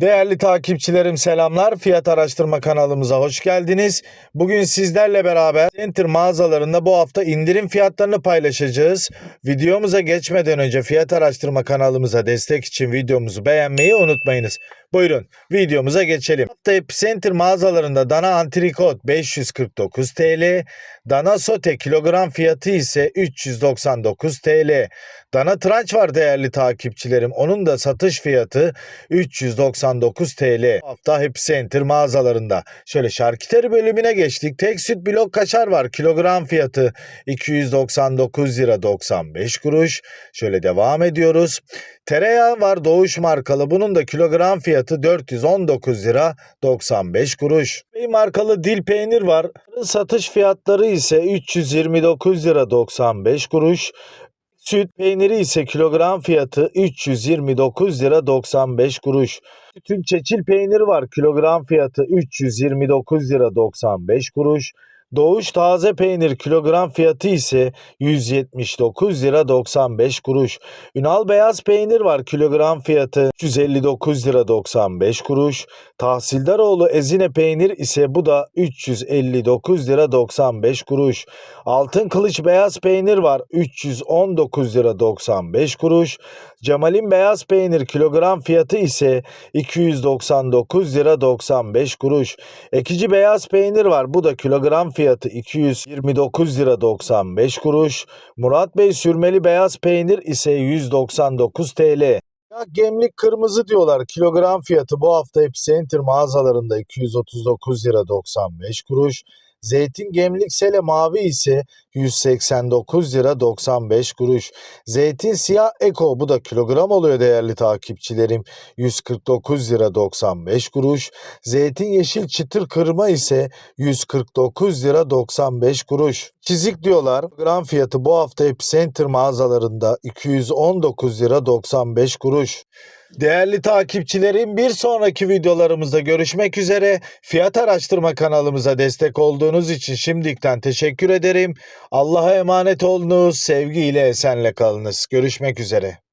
Değerli takipçilerim selamlar. Fiyat araştırma kanalımıza hoş geldiniz. Bugün sizlerle beraber Center mağazalarında bu hafta indirim fiyatlarını paylaşacağız. Videomuza geçmeden önce fiyat araştırma kanalımıza destek için videomuzu beğenmeyi unutmayınız. Buyurun videomuza geçelim. Hatta Epicenter mağazalarında dana antrikot 549 TL, dana sote kilogram fiyatı ise 399 TL. Dana tranç var değerli takipçilerim. Onun da satış fiyatı 399 TL. Bu hafta Epicenter mağazalarında. Şöyle şarküteri bölümüne geçtik. Tek süt blok kaşar var. Kilogram fiyatı 299 lira 95 kuruş. Şöyle devam ediyoruz. Tereyağı var Doğuş markalı. Bunun da kilogram fiyatı 419 lira 95 kuruş. Bey markalı dil peynir var. Satış fiyatları ise 329 lira 95 kuruş. Süt peyniri ise kilogram fiyatı 329 lira 95 kuruş. Sütün çeçil peyniri var kilogram fiyatı 329 lira 95 kuruş. Doğuş taze peynir kilogram fiyatı ise 179 lira 95 kuruş. Ünal beyaz peynir var kilogram fiyatı 359 lira 95 kuruş. Tahsildaroğlu ezine peynir ise bu da 359 lira 95 kuruş. Altın kılıç beyaz peynir var 319 lira 95 kuruş. Cemal'in beyaz peynir kilogram fiyatı ise 299 lira 95 kuruş. Ekici beyaz peynir var bu da kilogram fiyatı 229 lira 95 kuruş. Murat Bey sürmeli beyaz peynir ise 199 TL. Ya gemlik kırmızı diyorlar. Kilogram fiyatı bu hafta Epicenter mağazalarında 239 lira 95 kuruş. Zeytin gemlik sele mavi ise 189 lira 95 kuruş. Zeytin siyah eko bu da kilogram oluyor değerli takipçilerim. 149 lira 95 kuruş. Zeytin yeşil çıtır kırma ise 149 lira 95 kuruş. Çizik diyorlar. Gram fiyatı bu hafta Epicenter mağazalarında 219 lira 95 kuruş. Değerli takipçilerim bir sonraki videolarımızda görüşmek üzere. Fiyat araştırma kanalımıza destek olduğunuz için şimdiden teşekkür ederim. Allah'a emanet olunuz. Sevgiyle esenle kalınız. Görüşmek üzere.